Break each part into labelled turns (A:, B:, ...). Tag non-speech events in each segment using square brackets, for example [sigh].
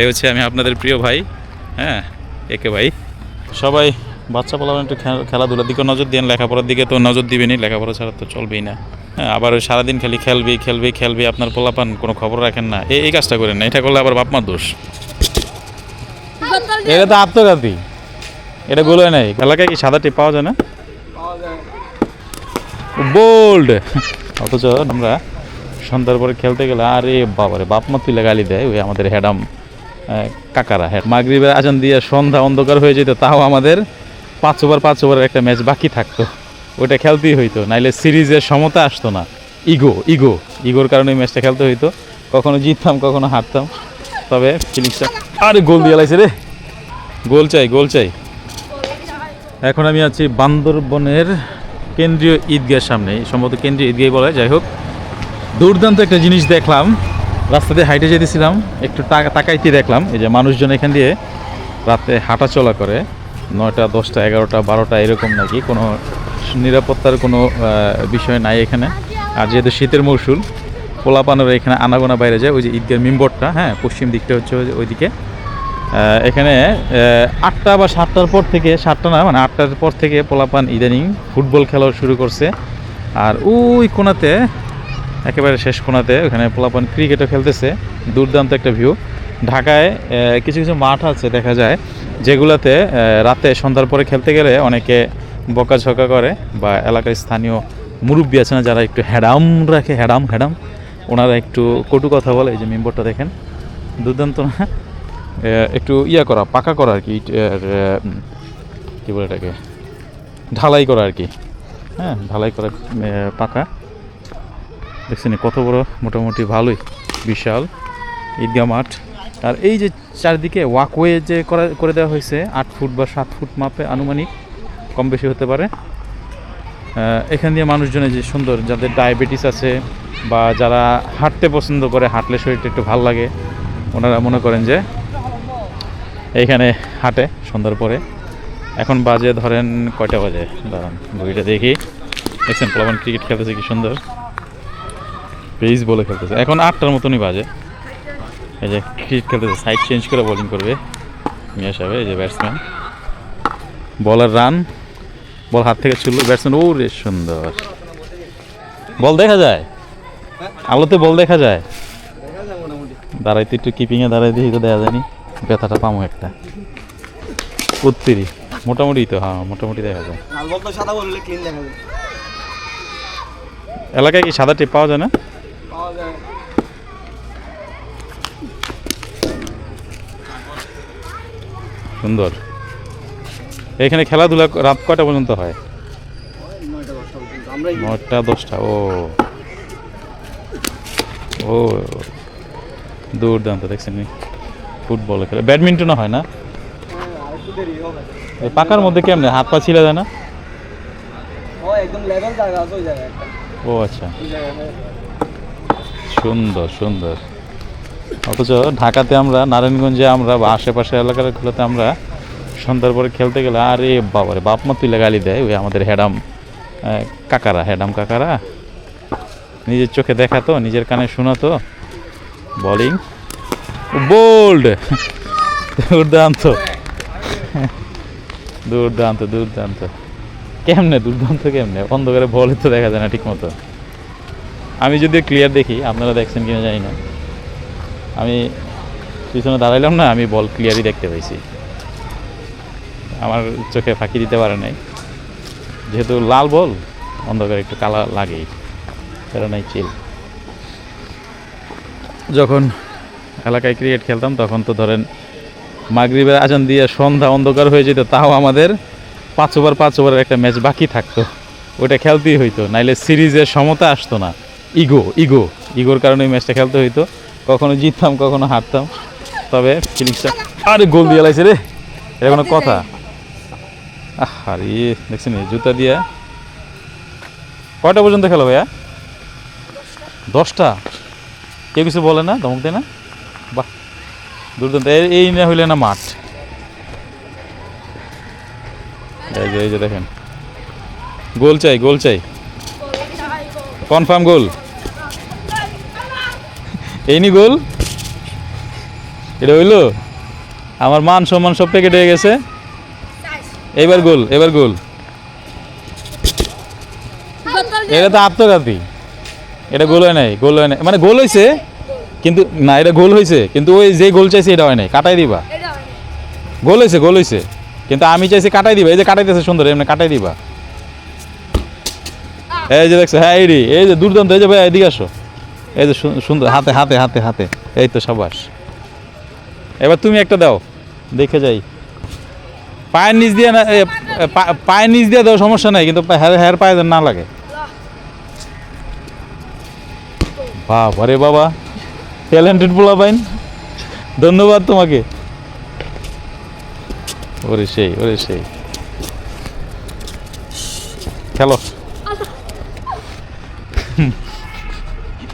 A: এই হচ্ছে আমি আপনাদের প্রিয় ভাই হ্যাঁ একে ভাই। সবাই বাচ্চা পোলাবেন একটু খেলাধুলার দিকে নজর দিন লেখাপড়ার দিকে তো নজর দিবেনই লেখাপড়া ছাড়া তো চলবেই না। হ্যাঁ আবার ওই সারাদিন খালি খেলবি খেলবি খেলবি আপনার পোলাপান কোনো খবর রাখেন না। এই এই কাজটা করেন না এটা করলে আবার বাপ মার দোষ এটা তো আত্মঘাতী। এটা গুলো নেই। এলাকায় কি সাদা টিপ পাওয়া যায় না? বোল্ড অথচ আমরা সন্ধ্যার পরে খেলতে গেলে আরে বাবারে বাপ মা তুলে গালি দেয় ওই আমাদের হেডাম। আহ, কাকারা হেড মাগরিবের আজান দিয়ে সন্ধ্যা অন্ধকার হয়ে যেত, তাও আমাদের পাঁচ ওভার, পাঁচ ওভারের একটা ম্যাচ বাকি থাকতো। ওইটা খেলতেই হইতো, নাইলে সিরিজের সমতা আসতো না। ইগো ইগো, ইগোর কারণে ম্যাচটা খেলতে হইতো। কখনো জিততাম, কখনো হারতাম। তবে ফিলিংসটা আরে, গোল দিয়ে লাইছে রে। গোল চাই গোল চাই। এখন আমি আছি বান্দরবনের কেন্দ্রীয় ঈদগার সামনে। সম্ভবত কেন্দ্রীয় ঈদগাহ বলে যাই হোক। দুর্দান্ত একটা জিনিস দেখলাম। রাস্তা দিয়ে হাইটে যেতেছিলাম, একটু তাকাইতে দেখলাম, এই যে মানুষজন এখান দিয়ে রাতে হাঁটা চলা করে, নয়টা, দশটা, এগারোটা, বারোটা, এরকম নাকি, কোনো নিরাপত্তার কোনো বিষয় নাই এখানে। আর যেহেতু শীতের মৌসুম, পোলাপানের এখানে আনাগোনা বাইরে যায়, ওই যে ঈদগার মিম্বরটা হ্যাঁ পশ্চিম দিকটা হচ্ছে ওইদিকে। এখানে আটটা বা সাতটার পর থেকে, সাতটা না মানে আটটার পর থেকে পোলাপান ইদানিং ফুটবল খেলা শুরু করছে। আর ওই কোনাতে একেবারে শেষ কোনাতে ওখানে পোলাপান ক্রিকেটও খেলতেছে। দুর্দান্ত একটা ভিউ ঢাকায় কিছু কিছু মাঠ আছে দেখা যায়, যেগুলোতে রাতে সন্ধ্যার পরে খেলতে গেলে অনেকে বকাঝকা করে বা এলাকার স্থানীয় মুরব্বী আছে না, যারা একটু হ্যাডাম রাখে হ্যাডাম হ্যাডাম ওনারা একটু কটু কথা বলে, এই যে মেম্বরটা দেখেন। দুর্দান্ত না? একটু ইয়া করা, পাকা করা আর কি কি বলে এটাকে? ঢালাই করা আর কি। হ্যাঁ ঢালাই করা পাকা। দেখছেন কত বড় মোটামুটি ভালোই, বিশাল ঈদগাহ মাঠ। আর এই যে চারদিকে ওয়াকওয়ে যে করা, করে দেওয়া হয়েছে, আট ফুট বা সাত ফুট মাপে আনুমানিক, কম বেশি হতে পারে। এখান দিয়ে মানুষজনের যে সুন্দর, যাদের ডায়াবেটিস আছে বা যারা হাঁটতে পছন্দ করে, হাঁটলে শরীরটা একটু ভালো লাগে, ওনারা মনে করেন যে এইখানে হাঁটে সন্ধ্যার পরে। এখন বাজে ধরেন কয়টা বাজে? দাঁড়ান বইটা দেখি। দেখছেন প্লাবন ক্রিকেট খেলতেছে, কি সুন্দর। পেস বলে খেলতেছে। এখন আটটার মতনই বাজে। এই যে ক্রিকেট খেলতেছে সাইড চেঞ্জ করে বোলিং করবে। মিয়া সাহেব এই যে ব্যাটসম্যান বলার রান বল হাত থেকে ছুড়লো ব্যাটসম্যান ও রে সুন্দর। বল দেখা যায়। আলোতে বল দেখা যায়। দাঁড়াইতে একটু কিপিংয়ে দাঁড়াই দিই তো দেখা যায়নি। ব্যথাটা পামো একটা। উত্তিরি মোটামুটি তো হ্যাঁ মোটামুটি দেখা যায়। এলাকায় কি সাদা টিপ পাওয়া যায় না?
B: পাওয়া যায়
A: সুন্দর। এখানে খেলাধুলা রাত কয়টা পর্যন্ত হয়?
B: নয়টা দশটা
A: ও। ও দুর্দান্ত দেখছেন? ফুটবল খেলে। ব্যাডমিন্টনও হয় না? পাকার মধ্যে কেমনে? হাত পা ছিঁড়ে যায় না?
B: ও
A: আচ্ছা। সুন্দর সুন্দর। অথচ ঢাকাতে আমরা, নারায়ণগঞ্জে আমরা বা আশেপাশে এলাকাগুলোতে আমরা সন্ধ্যার পরে খেলতে গেলে, আরে বাবারে, বাপ মা তুলে গালি দেয় ওই আমাদের হেডাম কাকারা হেডাম কাকারা। নিজের চোখে দেখা তো নিজের কানে শোনা তো বলিং। বোল্ড। দুর্দান্ত। দুর্দান্ত দুর্দান্ত। কেমনে দুর্দান্ত কেমনে? অন্ধকারে বলে তো দেখা যায় না ঠিক মতো আমি যদি ক্লিয়ার দেখি, আপনারা দেখছেন কিনা জানি না। আমি পিছনে দাঁড়াইলাম না, আমি বল ক্লিয়ারই দেখতে পাইছি। আমার চোখে ফাঁকি দিতে পারে নাই। যেহেতু লাল বল, অন্ধকার একটু কালা লাগেই নাই চিল যখন এলাকায় ক্রিকেট খেলতাম, তখন তো ধরেন মাগরিবের আজান দিয়ে সন্ধ্যা অন্ধকার হয়ে যেত, তাও আমাদের পাঁচ ওভার পাঁচ ওভারের একটা ম্যাচ বাকি থাকতো। ওটা খেলতেই হইতো, নাইলে সিরিজের সমতা আসতো না। Ego ego. ইগোর কারণে ওই ম্যাচটা খেলতে হইতো। কখনো জিততাম, কখনো হারতাম। তবে ফিলিংসটা আরে গোল দিয়ে লাইছে রে। এটা কোনো কথা? আরে দেখছেন জুতা দিয়া। কয়টা পর্যন্ত খেলো ভাইয়া? দশটা? কেউ কিছু বলে না? ধমক দেয় না? বাহ, দুর্দান্ত। এই না হইলে না মাঠ। এই যে এই যে দেখেন। গোল চাই গোল চাই। Confirm goal. এই নি গোল। এটা হইল? আমার মান সম্মান সব প্যাকেট হয়ে গেছে। এবার গোল এবার গোল। এটা তো আত্মঘাতী। এটা গোল হয় নাই গোল হয় নাই। মানে গোল হয়েছে কিন্তু না এটা গোল হয়েছে কিন্তু ওই যে গোল চাইছে এটা হয় নাই কাটাই দিবা। গোল হয়েছে গোল হয়েছে কিন্তু আমি চাইছি কাটাই দিবা এই যে কাটাইতেছে সুন্দর এমনি কাটাই দিবা। এই যে দেখছ হ্যাঁ এই এই যে দুর্দান্ত এই যে ভাই এদিকে আসো। এই যে সুন্দর হাতে হাতে হাতে হাতে। এই তো সাবাস। এবার তুমি একটা দাও দেখে যাই। পায়ের নিচ দিয়ে না পায়ের নিচ দিয়ে দাও সমস্যা নাই কিন্তু হ্যার হ্যার পায়ে না লাগে। বাবা রে বাবা ট্যালেন্টেড পোলা পাইন ধন্যবাদ তোমাকে। ওরে সেই ওরে সেই। খেলো।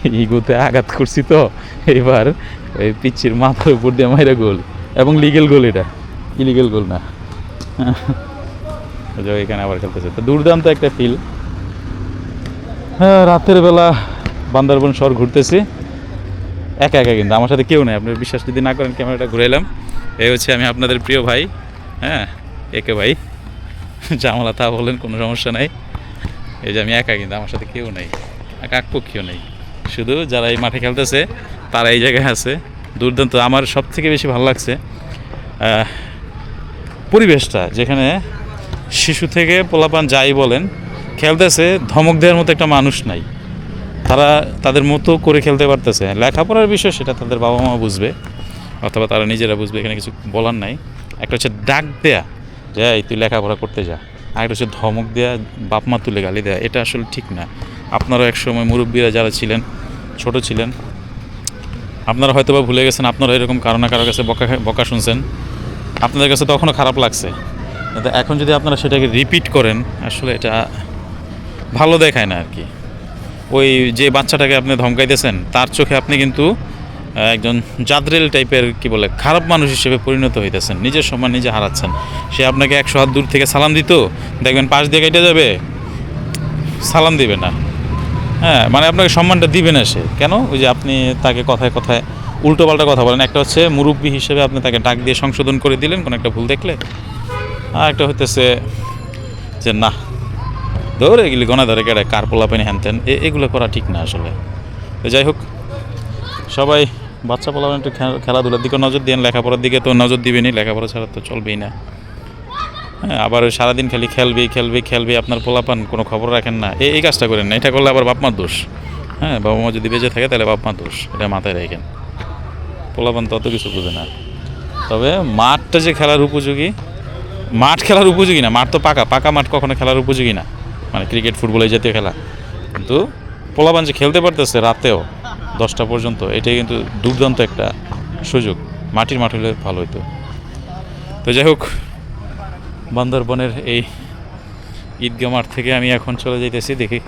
A: [laughs] ইগোতে আঘাত করছি তো। এবার ওই পিচ্ছির মাথার উপর দিয়ে মাইরা গোল। এবং লিগেল গোল এটা। ইলিগেল গোল না। [laughs] এখানে আবার খেলতেছে। তো দুর্দান্ত একটা ফিল হ্যাঁ রাতের বেলা বান্দারবন শহর ঘুরতেছি। একা একা কিন্তু, আমার সাথে কেউ নেই। আপনার বিশ্বাস যদি না করেন, ক্যামেরাটা ঘুরাইলাম। এই হচ্ছে আমি আপনাদের প্রিয় ভাই। হ্যাঁ একে ভাই। জামালা তা বলেন, কোনো সমস্যা নাই। এই যে আমি একা কিন্তু, আমার সাথে কেউ নেই। কাকপক্ষীও নেই। শুধু যারা এই মাঠে খেলতেছে, তারা এই জায়গায় আছে। দুর্দান্ত। আমার সব থেকে বেশি ভালো লাগছে পরিবেশটা, যেখানে শিশু থেকে পোলাপান যাই বলেন, খেলতেছে, ধমক দেওয়ার মতো একটা মানুষ নাই। তারা তাদের মতো করে খেলতে পারতেছে। লেখাপড়ার বিষয় সেটা তাদের বাবা মা বুঝবে, অথবা তারা নিজেরা বুঝবে, এখানে কিছু বলার নাই। একটা হচ্ছে ডাক দেয়া, যে, এই, তুই লেখাপড়া করতে যা। আর একটা হচ্ছে ধমক দেয়া বাপ মা তুলে গালি দেয়া। এটা আসলে ঠিক না। আপনারাও একসময় মুরব্বীরা যারা ছিলেন ছোট ছিলেন। আপনারা হয়তো বা ভুলে গেছেন, আপনারা এরকম কারও না কারও কাছে বকা বকা শুনছেন। আপনাদের কাছে তখনও খারাপ লাগছে। কিন্তু এখন যদি আপনারা সেটাকে রিপিট করেন, আসলে এটা ভালো দেখায় না আর কি ওই যে বাচ্চাটাকে আপনি ধমকাইতেছেন, তার চোখে আপনি কিন্তু একজন জাদরেল টাইপের কি বলে, খারাপ মানুষ হিসেবে পরিণত হইতেছেন। নিজের সম্মান নিজে হারাচ্ছেন। সে আপনাকে একশো হাত দূর থেকে সালাম দিত, দেখবেন পাশ দিয়ে কেটে যাবে, সালাম দিবে না। হ্যাঁ মানে আপনাকে সম্মানটা দিবে না সে। কেন? ওই যে আপনি তাকে কথায় কথায় উল্টো পাল্টা কথা বলেন। একটা হচ্ছে মুরব্বী হিসেবে আপনি তাকে ডাক দিয়ে সংশোধন করে দিলেন, কোনো একটা ভুল দেখলে। আর একটা হইতেছে যে, না ধরে এগুলি গনা ধরে কেটে কার পোলাপানি হ্যানতেন এগুলো করা ঠিক না আসলে। তো যাই হোক, সবাই বাচ্চা পোলাপান একটু খেলাধুলার দিকে নজর দিন লেখাপড়ার দিকে তো নজর দিবেনই, লেখাপড়া ছাড়া তো চলবেই না। আবার ওই সারাদিন খালি খেলবি খেলবি খেলবি, আপনার পোলাপান, কোনো খবর রাখেন না। এই কাজটা করেন না। এটা করলে আবার বাপ মার দোষ। হ্যাঁ বাবা মা যদি বেঁচে থাকে, তাহলে বাপ মার দোষ। এটা মাথায় রাখেন। পোলাপান তত কিছু বুঝে না। তবে মাঠটা যে খেলার উপযোগী, মাঠ খেলার উপযোগী না। মাঠ তো পাকা। পাকা মাঠ কখনো খেলার উপযোগী না। মানে ক্রিকেট, ফুটবল এই জাতীয় খেলা। কিন্তু পোলাপান যে খেলতে পারতেছে রাতেও, দশটা পর্যন্ত, এটাই কিন্তু দুর্দান্ত একটা সুযোগ। মাটির মাঠ হলে ভালো হতো তো যাই হোক বান্দরবনের এই ঈদগা মাঠ থেকে আমি এখন চলে যাইতেছি, দেখি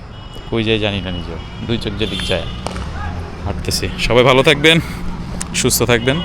A: কই যায় জানি না নিজেও। দুই চোখ যেদিক যায়, হাঁটতেছি। সবাই ভালো থাকবেন, সুস্থ থাকবেন।